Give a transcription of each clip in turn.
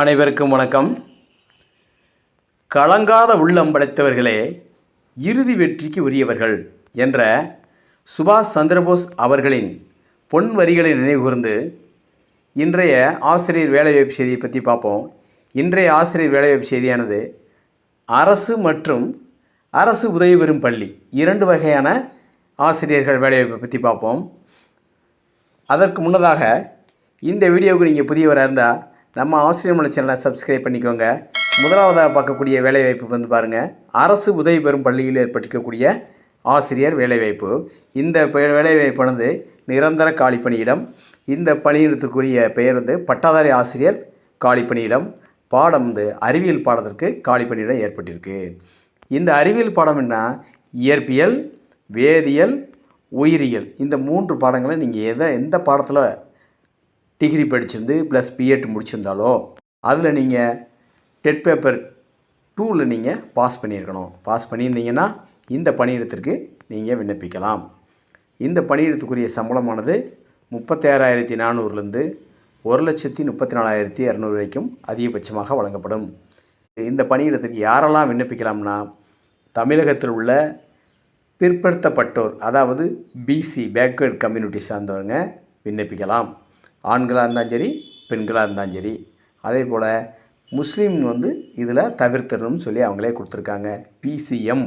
அனைவருக்கும் வணக்கம். கலங்காத உள்ளம் படைத்தவர்களே இறுதி வெற்றிக்கு உரியவர்கள் என்ற சுபாஷ் சந்திரபோஸ் அவர்களின் பொன் வரிகளை நினைவுகூர்ந்து இன்றைய ஆசிரியர் வேலைவாய்ப்பு செய்தியை பற்றி பார்ப்போம். இன்றைய ஆசிரியர் வேலைவாய்ப்பு செய்தியானது அரசு மற்றும் அரசு உதவி பெறும் பள்ளி இரண்டு வகையான ஆசிரியர்கள் வேலைவாய்ப்பை பற்றி பார்ப்போம். அதற்கு முன்னதாக இந்த வீடியோவுக்கு நீங்கள் புதியவராக இருந்தால் நம்ம ஆசிரியர் மலை சேனலை சப்ஸ்கிரைப் பண்ணிக்கோங்க. முதலாவதாக பார்க்கக்கூடிய வேலைவாய்ப்பு வந்து பாருங்கள் அரசு உதவி பெறும் பள்ளியில் ஏற்பட்டிருக்கக்கூடிய ஆசிரியர் வேலைவாய்ப்பு. இந்த பெ- வேலைவாய்ப்பானது நிரந்தர காலி பணியிடம். இந்த பணியிடத்துக்குரிய பெயர் வந்து பட்டாதாரி ஆசிரியர் காலிப்பணியிடம் பாடம் வந்து அறிவியல் பாடத்திற்கு காலிப்பணியிடம் ஏற்பட்டிருக்கு. இந்த அறிவியல் பாடம் என்ன? இயற்பியல் வேதியியல் உயிரியல். இந்த மூன்று பாடங்களை நீங்கள் எதை எந்த பாடத்தில் டிகிரி படிச்சிருந்து ப்ளஸ் பிஎட் முடிச்சிருந்தாலோ அதில் நீங்கள் டெட் பேப்பர் டூவில் நீங்கள் பாஸ் பண்ணியிருக்கணும். பாஸ் பண்ணியிருந்தீங்கன்னா இந்த பணியிடத்திற்கு நீங்கள் விண்ணப்பிக்கலாம். இந்த பணியிடத்துக்குரிய சம்பளமானது முப்பத்தாறாயிரத்தி நானூறுலேருந்து ஒரு லட்சத்தி முப்பத்தி நாலாயிரத்தி இரநூறு வரைக்கும் அதிகபட்சமாக வழங்கப்படும். இந்த பணியிடத்திற்கு யாரெல்லாம் விண்ணப்பிக்கலாம்னா தமிழகத்தில் உள்ள பிற்படுத்தப்பட்டோர் அதாவது பிசி பேக்வேர்ட் கம்யூனிட்டி சார்ந்தவங்க விண்ணப்பிக்கலாம். ஆண்களாக இருந்தாலும் சரி பெண்களாக இருந்தாலும் சரி. அதே போல் முஸ்லீம் வந்து இதில் தவிர்த்தரணும்னு சொல்லி அவங்களே கொடுத்துருக்காங்க. பிசிஎம்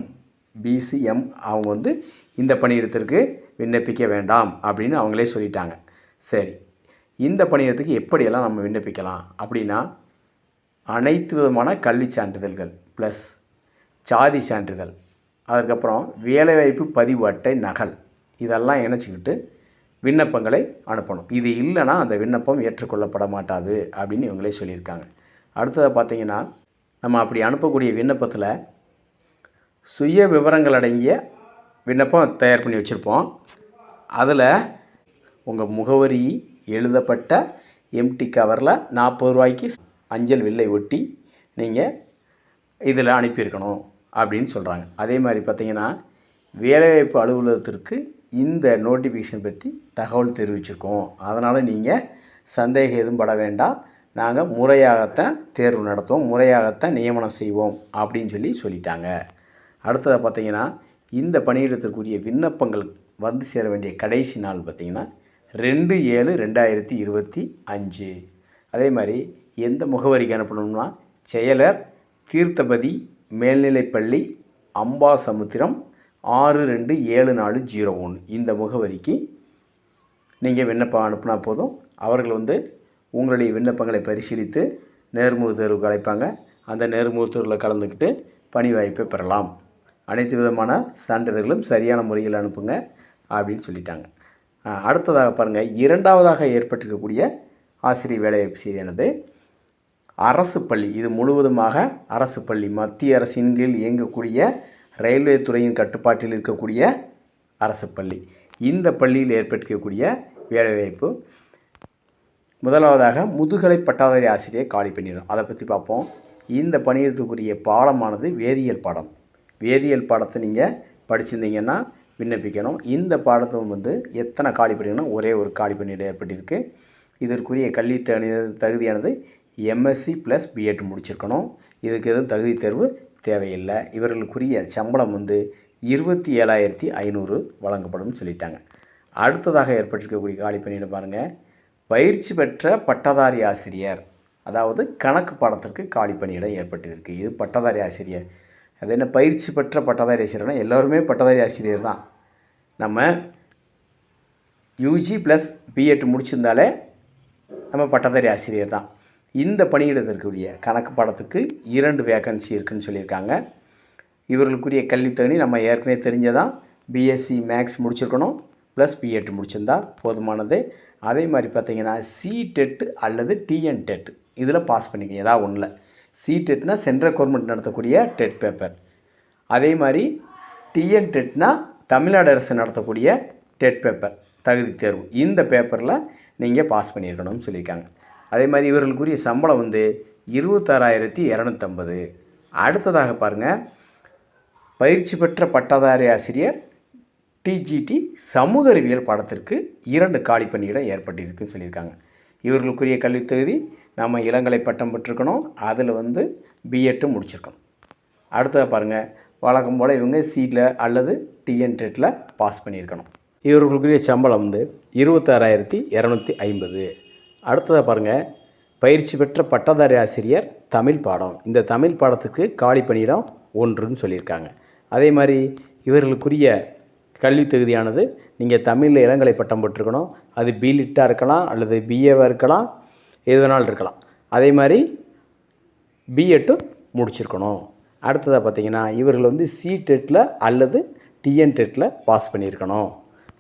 பிசிஎம் அவங்க வந்து இந்த பணியிடத்திற்கு விண்ணப்பிக்க வேண்டாம் அப்படின்னு அவங்களே சொல்லிட்டாங்க. சரி இந்த பணியிடத்துக்கு எப்படியெல்லாம் நம்ம விண்ணப்பிக்கலாம்? அப்படின்னா அனைத்து விதமான கல்வி சான்றிதழ்கள் ப்ளஸ் சாதி சான்றிதழ் அதுக்கப்புறம் வேலைவாய்ப்பு பதிவு அட்டை நகல் இதெல்லாம் இணைச்சிக்கிட்டு விண்ணப்பங்களை அனுப்பணும். இது இல்லைன்னா அந்த விண்ணப்பம் ஏற்றுக்கொள்ளப்பட மாட்டாது அப்படின்னு இவங்களே சொல்லியிருக்காங்க. அடுத்ததை பார்த்தீங்கன்னா நம்ம அப்படி அனுப்பக்கூடிய விண்ணப்பத்தில் சுய விவரங்கள் அடங்கிய விண்ணப்பம் தயார் பண்ணி வச்சுருப்போம். அதில் உங்கள் முகவரி எழுதப்பட்ட எம்டி கவரில் நாற்பது ரூபாய்க்கு அஞ்சல் வில்லை ஒட்டி நீங்கள் இதில் அனுப்பியிருக்கணும் அப்படின்னு சொல்கிறாங்க அதே மாதிரி பார்த்திங்கன்னா வேலைவாய்ப்பு அலுவலகத்திற்கு இந்த நோட்டிஃபிகேஷன் பற்றி தகவல் தெரிவிச்சிருக்கோம். அதனால் நீங்கள் சந்தேகம் எதுவும் பட வேண்டாம். நாங்கள் முறையாகத்தான் தேர்வு நடத்துவோம். முறையாகத்தான் நியமனம் செய்வோம் அப்படின்னு சொல்லி சொல்லிட்டாங்க. அடுத்ததை பார்த்தீங்கன்னா இந்த பணியிடத்திற்குரிய விண்ணப்பங்கள் வந்து சேர வேண்டிய கடைசி நாள் பார்த்தீங்கன்னா ரெண்டு ஏழு ரெண்டாயிரத்தி இருபத்தி அஞ்சு. அதே மாதிரி எந்த முகவரிக்கு அனுப்பணும்னா செயலர் தீர்த்தபதி மேல்நிலைப்பள்ளி அம்பாசமுத்திரம் ஆறு ரெண்டு ஏழு நாலு ஜீரோ ஒன்று. இந்த முகவரிக்கு நீங்கள் விண்ணப்பம் அனுப்புனா போதும். அவர்கள் வந்து உங்களுடைய விண்ணப்பங்களை பரிசீலித்து நேர்முக தேர்வுக்கு அழைப்பாங்க. அந்த நேர்முக தேர்வில் கலந்துக்கிட்டு பணி வாய்ப்பை பெறலாம். அனைத்து விதமான சான்றிதழ்களும் சரியான முறையில் அனுப்புங்க அப்படின்னு சொல்லிட்டாங்க. அடுத்ததாக பாருங்கள் இரண்டாவதாக ஏற்பட்டிருக்கக்கூடிய ஆசிரியர் வேலைவாய்ப்பு செய்தி எனது அரசு பள்ளி. இது முழுவதுமாக அரசு பள்ளி. மத்திய அரசின் கீழ் இயங்கக்கூடிய ரயில்வே துறையின் கட்டுப்பாட்டில் இருக்கக்கூடிய அரசு பள்ளி. இந்த பள்ளியில் ஏற்பட்டிருக்கக்கூடிய வேலைவாய்ப்பு. முதலாவதாக முதுகலை பட்டாதாரி ஆசிரியர் காலி பணியிடம் அதை பற்றி பார்ப்போம். இந்த பணியிடத்துக்குரிய பாடமானது வேதியியல் பாடம். வேதியியல் பாடத்தை நீங்கள் படிச்சிருந்தீங்கன்னா விண்ணப்பிக்கணும். இந்த பாடத்தை வந்து எத்தனை காலி பணியிடம் ஒரே ஒரு காலி பணியிடம் ஏற்பட்டிருக்கு. இதற்குரிய கல்வி தகுதியானது எம்எஸ்சி ப்ளஸ் பிஎட் முடிச்சிருக்கணும். இதுக்கு எதுவும் தகுதி தேர்வு தேவையில்லை. இவர்களுக்குரிய சம்பளம் வந்து இருபத்தி ஏழாயிரத்தி ஐநூறு வழங்கப்படும் சொல்லிட்டாங்க. அடுத்ததாக ஏற்பட்டிருக்கக்கூடிய காலி பணியிடம் பாருங்கள் பயிற்சி பெற்ற பட்டதாரி ஆசிரியர் அதாவது கணக்கு பாடத்திற்கு காலி பணியிடம் ஏற்பட்டிருக்கு. இது பட்டதாரி ஆசிரியர். அது என்ன பயிற்சி பெற்ற பட்டதாரி ஆசிரியர்னால் எல்லோருமே பட்டதாரி ஆசிரியர் தான். நம்ம யூஜி ப்ளஸ் பிஎட் முடிச்சிருந்தாலே நம்ம பட்டதாரி ஆசிரியர் தான். இந்த பணியிடத்திற்குரிய கணக்கு பாடத்துக்கு இரண்டு வேக்கன்சி இருக்குதுன்னு சொல்லியிருக்காங்க. இவர்களுக்குரிய கல்வித்தகுதி நம்ம ஏற்கனவே தெரிஞ்சதான். பிஎஸ்சி மேக்ஸ் முடிச்சிருக்கணும். ப்ளஸ் பிஎட் முடிச்சிருந்தா போதுமானது. அதே மாதிரி பார்த்தீங்கன்னா சி டெட் அல்லது டிஎன் டெட் இதில் பாஸ் பண்ணிக்க ஏதாவது ஒன்றில் சி டெட்னா சென்ட்ரல் கவர்மெண்ட் நடத்தக்கூடிய டெட் பேப்பர் அதே மாதிரி டிஎன் டெட்னா தமிழ்நாடு அரசு நடத்தக்கூடிய டெட் பேப்பர் தகுதி தேர்வு. இந்த பேப்பரில் நீங்கள் பாஸ் பண்ணியிருக்கணும்னு சொல்லியிருக்காங்க. அதே மாதிரி இவர்களுக்குரிய சம்பளம் வந்து இருபத்தாறாயிரத்தி இரநூத்தம்பது. அடுத்ததாக பாருங்கள் பயிற்சி பெற்ற பட்டதாரி ஆசிரியர் டிஜிடி சமூக அறிவியல் பாடத்திற்கு இரண்டு காலி பணியிடம் ஏற்பட்டிருக்குன்னு சொல்லியிருக்காங்க. இவர்களுக்குரிய கல்வித் தகுதி நம்ம இளங்கலை பட்டம் பெற்றிருக்கணும் அதில் வந்து பிஎட்டும் முடிச்சிருக்கணும். அடுத்ததாக பாருங்கள் வழக்கம் போல் இவங்க சீட்டில் அல்லது டிஎன் டெட்டில் பாஸ் பண்ணியிருக்கணும். இவர்களுக்குரிய சம்பளம் வந்து இருபத்தாறாயிரத்தி இரநூத்தி ஐம்பது. அடுத்ததாக பாருங்கள் பயிற்சி பெற்ற பட்டதாரி ஆசிரியர் தமிழ் பாடம். இந்த தமிழ் பாடத்துக்கு காலி பணியிடம் ஒன்றுன்னு சொல்லியிருக்காங்க. அதே மாதிரி இவர்களுக்குரிய கல்வி தகுதியானது நீங்கள் தமிழில் இளங்கலை பட்டம் போட்டிருக்கணும். அது பிலிட்டாக இருக்கலாம் அல்லது பிஏவாக இருக்கலாம் எது வேணாலும் இருக்கலாம். அதே மாதிரி பிஎட்டும் முடிச்சிருக்கணும். அடுத்ததாக பார்த்தீங்கன்னா இவர்கள் வந்து சி டெட்டில் அல்லது டிஎன் டெட்டில் பாஸ் பண்ணியிருக்கணும்.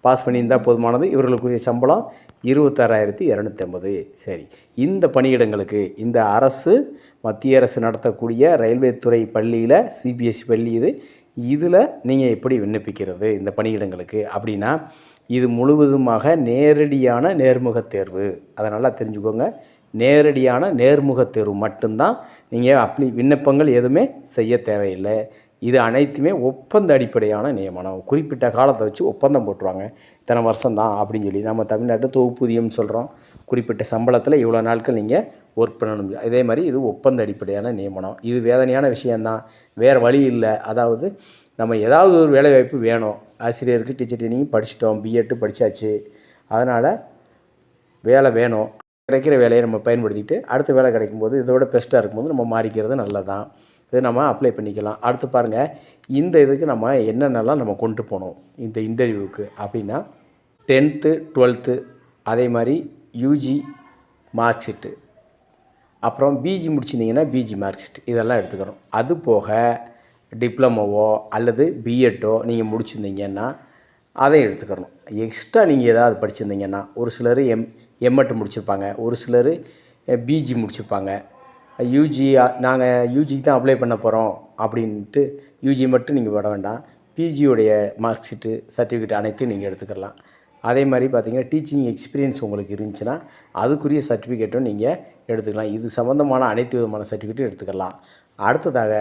பாஸ் பண்ணியிருந்தால் போதுமானது. இவர்களுக்குரிய சம்பளம் இருபத்தாறாயிரத்தி இரநூத்தி ஐம்பது சரி இந்த பணியிடங்களுக்கு இந்த அரசு மத்திய அரசு நடத்தக்கூடிய ரயில்வே துறை பள்ளியில் சிபிஎஸ்சி பள்ளி இது இதில் நீங்கள் எப்படி விண்ணப்பிக்கிறது இந்த பணியிடங்களுக்கு? அப்படின்னா இது முழுவதுமாக நேரடியான நேர்முகத் தேர்வு. அதை நல்லா தெரிஞ்சுக்கோங்க. நேரடியான நேர்முகத் தேர்வு மட்டும்தான் நீங்கள் அப்ளி விண்ணப்பங்கள் எதுவுமே செய்ய தேவையில்லை. இது அனைத்துமே ஒப்பந்த அடிப்படையான நியமனம். குறிப்பிட்ட காலத்தை வச்சு ஒப்பந்தம் போட்டுருவாங்க. இத்தனை வருஷம்தான் அப்படின்னு சொல்லி நம்ம தமிழ்நாட்டில் தொகுப்பூதியம்னு சொல்கிறோம் குறிப்பிட்ட சம்பளத்தில் இவ்வளோ நாட்கள் நீங்கள் ஒர்க் பண்ணணும். அதே மாதிரி இது ஒப்பந்த அடிப்படையான நியமனம். இது வேதனையான விஷயந்தான் வேறு வழி இல்லை. அதாவது நம்ம ஏதாவது ஒரு வேலைவாய்ப்பு வேணும். ஆசிரியருக்கு டீச்சர் ட்ரைனிங் படிச்சிட்டோம். பிஎட்டு படித்தாச்சு அதனால் வேலை வேணும். கிடைக்கிற வேலையை நம்ம பயன்படுத்திட்டு அடுத்த வேலை கிடைக்கும்போது இதோட பெஸ்ட்டாக இருக்கும்போது நம்ம மாறிக்கிறது நல்லது தான் இதை நம்ம அப்ளை பண்ணிக்கலாம். அடுத்து பாருங்கள் இந்த இதுக்கு நம்ம என்னென்னலாம் நம்ம கொண்டு போகணும் இந்த இன்டர்வியூவுக்கு அப்படின்னா டென்த்து டுவெல்த்து அதே மாதிரி யூஜி மார்க் ஷீட்டு அப்புறம் பிஜி முடிச்சிருந்தீங்கன்னா பிஜி மார்க் ஷீட் இதெல்லாம் எடுத்துக்கணும். அது போக டிப்ளமோவோ அல்லது பிஎட்டோ நீங்கள் முடிச்சிருந்தீங்கன்னா அதை எடுத்துக்கணும். எக்ஸ்ட்ரா நீங்கள் ஏதாவது படிச்சிருந்தீங்கன்னா ஒரு சிலர் எம் எம்எட் முடிச்சிருப்பாங்க ஒரு சிலர் பிஜி முடிச்சிருப்பாங்க. யூஜி நாங்கள் யூஜிக்கு தான் அப்ளை பண்ண போகிறோம் அப்படின்ட்டு யூஜி மட்டும் நீங்கள் விட வேண்டாம். பிஜியோடைய மார்க் ஷீட்டு சர்டிஃபிகேட் அனைத்தையும் நீங்கள் எடுத்துக்கலாம். அதே மாதிரி பார்த்தீங்கன்னா டீச்சிங் எக்ஸ்பீரியன்ஸ் உங்களுக்கு இருந்துச்சுன்னா அதுக்குரிய சர்டிஃபிகேட்டும் நீங்கள் எடுத்துக்கலாம். இது சம்மந்தமான அனைத்து விதமான சர்டிஃபிகேட்டும் எடுத்துக்கலாம். அடுத்ததாக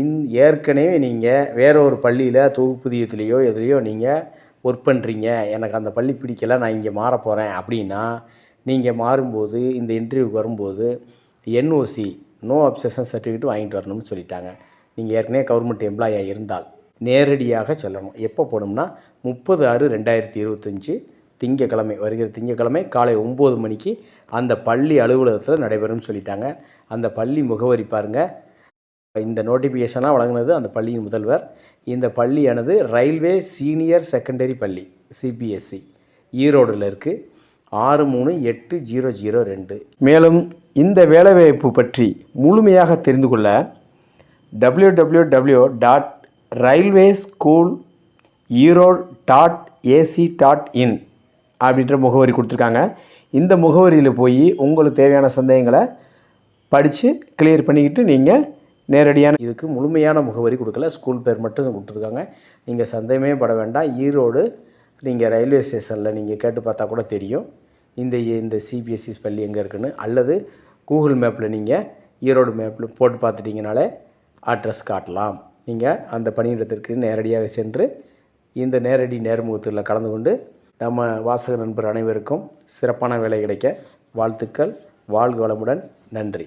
இந் ஏற்கனவே நீங்கள் வேற ஒரு பள்ளியில் தொகுப்புதியத்துலேயோ எதுலேயோ நீங்கள் ஒர்க் பண்ணுறீங்க எனக்கு அந்த பள்ளி பிடிக்கல நான் இங்கே மாற போகிறேன் அப்படின்னா நீங்கள் மாறும்போது இந்த இன்டர்வியூக்கு வரும்போது என்ஓசி நோ அப்சஷன் சர்டிஃபிகேட் வாங்கிட்டு வரணும்னு சொல்லிட்டாங்க. நீங்கள் ஏற்கனவே கவர்மெண்ட் எம்ப்ளாயாக இருந்தால் நேரடியாக செல்லணும். எப்போ போகணும்னா முப்பது ஆறு ரெண்டாயிரத்தி இருபத்தஞ்சி திங்கக்கிழமை வருகிற திங்கக்கிழமை காலை ஒம்பது மணிக்கு அந்த பள்ளி அலுவலகத்தில் நடைபெறும்னு சொல்லிட்டாங்க. அந்த பள்ளி முகவரி பாருங்கள் இந்த நோட்டிஃபிகேஷனாக வழங்கினது அந்த பள்ளியின் முதல்வர். இந்த பள்ளியானது ரயில்வே சீனியர் செகண்டரி பள்ளி சிபிஎஸ்சி ஈரோடில் இருக்குது ஆறு மூணு எட்டு ஜீரோ ஜீரோ ரெண்டு. மேலும் இந்த வேலைவாய்ப்பு பற்றி முழுமையாக தெரிந்து கொள்ள W W W dot railway school Erode dot AC dot in அப்படின்ற முகவரி கொடுத்துருக்காங்க. இந்த முகவரியில் போய் உங்களுக்கு தேவையான சந்தேகங்களை படித்து கிளியர் பண்ணிக்கிட்டு நீங்கள் நேரடியான இதுக்கு முழுமையான முகவரி கொடுக்கல. ஸ்கூல் பேர் மட்டும் கொடுத்துருக்காங்க. நீங்கள் சந்தேகமே பட வேண்டாம். ஈரோடு நீங்கள் ரயில்வே ஸ்டேஷனில் நீங்கள் கேட்டு பார்த்தா கூட தெரியும். இந்த இந்த சிபிஎஸ்சி பள்ளி எங்கே இருக்குன்னு. அல்லது கூகுள் மேப்பில் நீங்கள் ஈரோடு மேப்பில் போட்டு பார்த்துட்டிங்கனாலே அட்ரஸ் காட்டலாம். நீங்கள் அந்த பணியிடத்திற்கு நேரடியாக சென்று இந்த நேரடி நேர்முகத்தில் கலந்து கொண்டு நம்ம வாசக நண்பர் அனைவருக்கும் சிறப்பான வேலை கிடைக்க வாழ்த்துக்கள். வாழ்க வளமுடன். நன்றி.